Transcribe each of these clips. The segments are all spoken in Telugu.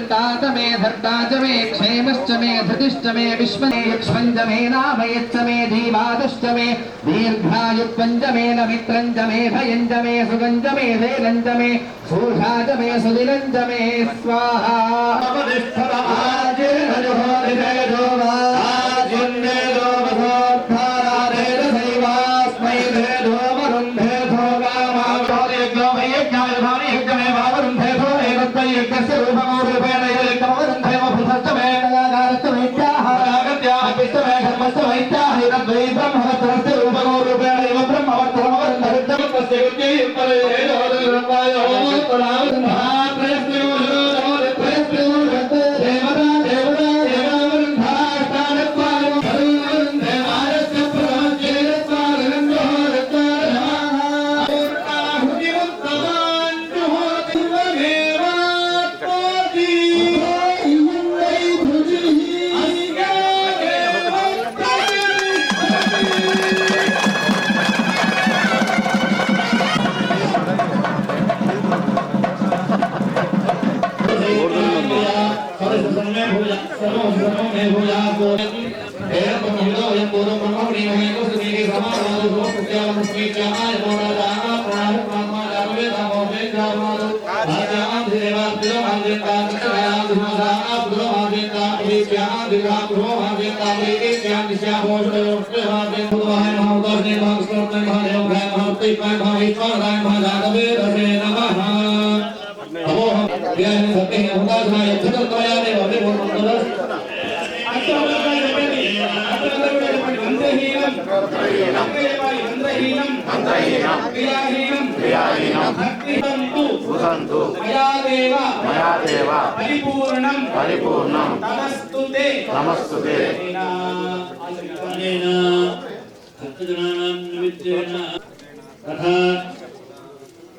तात मे धर्ता च मे क्षेमश्च मे धृतिश्च मे विश्वमे यक्ष्मञ्च मे नामयच्च मे धीमादश्च मे दीर्घायुत्पञ्च मे न मित्रञ्च मे भयञ्च मे सुगञ्च मे धैर्यञ्च मे सूषा च मे सुदिनञ्च मे स्वाहा। में भूया सर्वम ब्रह्म में भूया को देव ब्रह्मो यम पूर्व ब्रह्म प्रेम में को सुनी के समा राधो को सत्याम सुनी चाय मोरा रामा प्राण आत्मा जावे धामो में जामालो आद्याम देवा प्रियो आदेता कथायाम धुमादा प्रो आदेता अभिप्याम दिवा प्रो आदेता लेके ज्ञान दिशा होष्ट होष्ट आदे भगवान महाउदर ने भाग स्वर्ग में भाग योग भाग भक्ति भाग भाग ईश्वर भाग भाग जागवे रहे మయా దేవ పరిపూర్ణం పరిపూర్ణం నమస్తుతే నమస్తుతే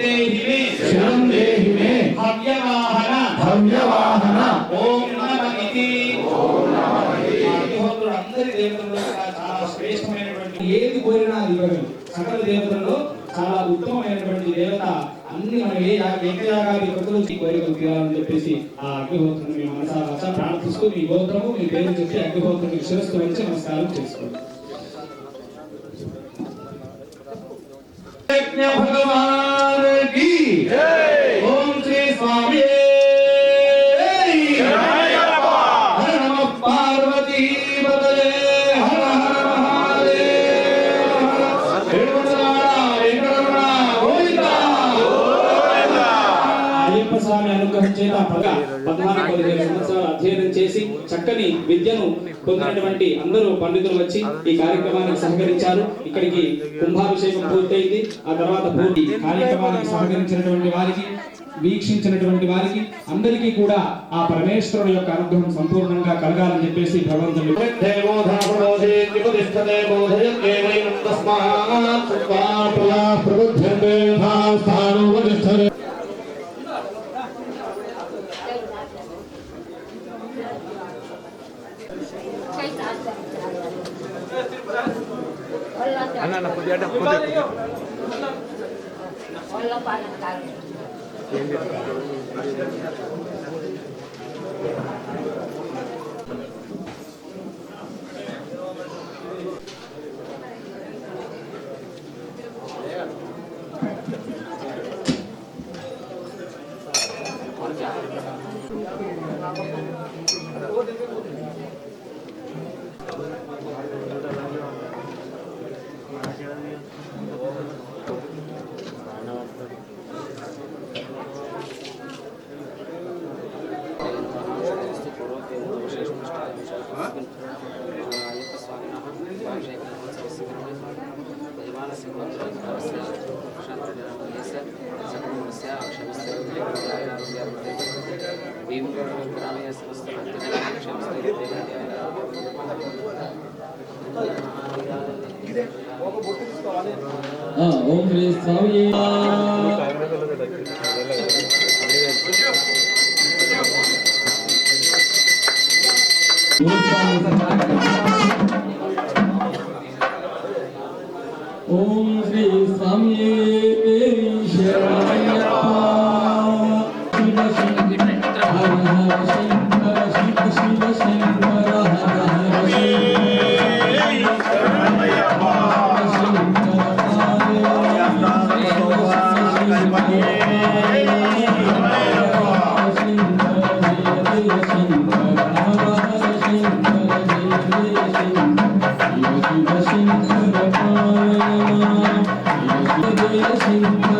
శ్రియం దేహి మే శిరం దేహి మే హవ్యవాహన భవ్యవాహన. ఓం నమ ఇతి అగ్నిహోత్రుడు అందరి దేవతల్లో చాలా శ్రేష్టమైనటువంటి ఏది కోరినా అది ఇవ్వగలరు సకల దేవతల్లో చాలా ఉత్తమమైనటువంటి దేవత అన్ని మనం ఏ కృతులు ఈ కోరికలు తీరాలని చెప్పేసి ఆ అగ్నిహోత్రుని మీ మనసా వాచ ప్రార్థిస్తూ మీ గోత్రము మీ పేరు చెప్పి అగ్నిహోత్రునికి శిరస్సు వచ్చి నమస్కారం చేసుకోండి భగవాన్. స్వామి అనుగ్రహం చేత పద్నాలుగు పదిహేను సంవత్సరాలు అధ్యయనం చేసి చక్కని విద్యను పొందినటువంటి అందరూ పండితులు వచ్చి ఈ కార్యక్రమానికి సహకరించారు. ఇక్కడికి కుంభాభిషేకం పూర్తయింది. ఆ తర్వాత పూర్తి కార్యక్రమానికి సహకరించినటువంటి వారికి వీక్షించినటువంటి వారికి అందరికీ కూడా ఆ పరమేశ్వరుడు యొక్క అనుగ్రహం సంపూర్ణంగా కలగాలని చెప్పేసి భగవంతుడు అన్న Anak anak putih ada putih. Oh, ఆ, ఓం శ్రీ స్వామి ఓం శ్రీ స్వామి శరణయ్యప్ప శివ శంకర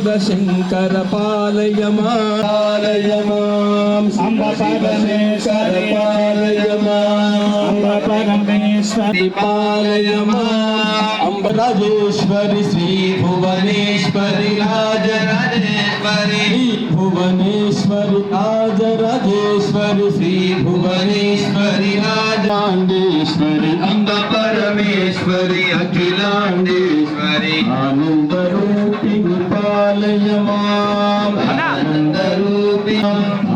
శంకర శివ శివ శంకర పాలయ మాలయ మాం అంబ పరమేశ్వర పాలయ మాం అంబ పరమేశ్వరి పాలయ మాం అంబ రాజేశ్వరి శ్రీ భువనేశ్వరి మాం ఆనందరూపిణి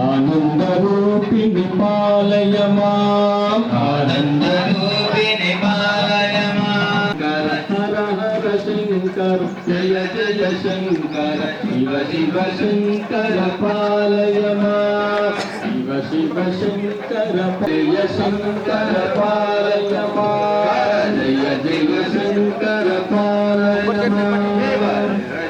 ఆనందరూపిణి పాలయ మాం ఆనందరూపిణి పాలయ మాం హర హర శంకర. జయ జయ శంకర. శివ శివ శంకర పాలయ మాం శివ శివ శంకర జయ శంకర పాలయ మాం జయ జయ శంకర పాలయ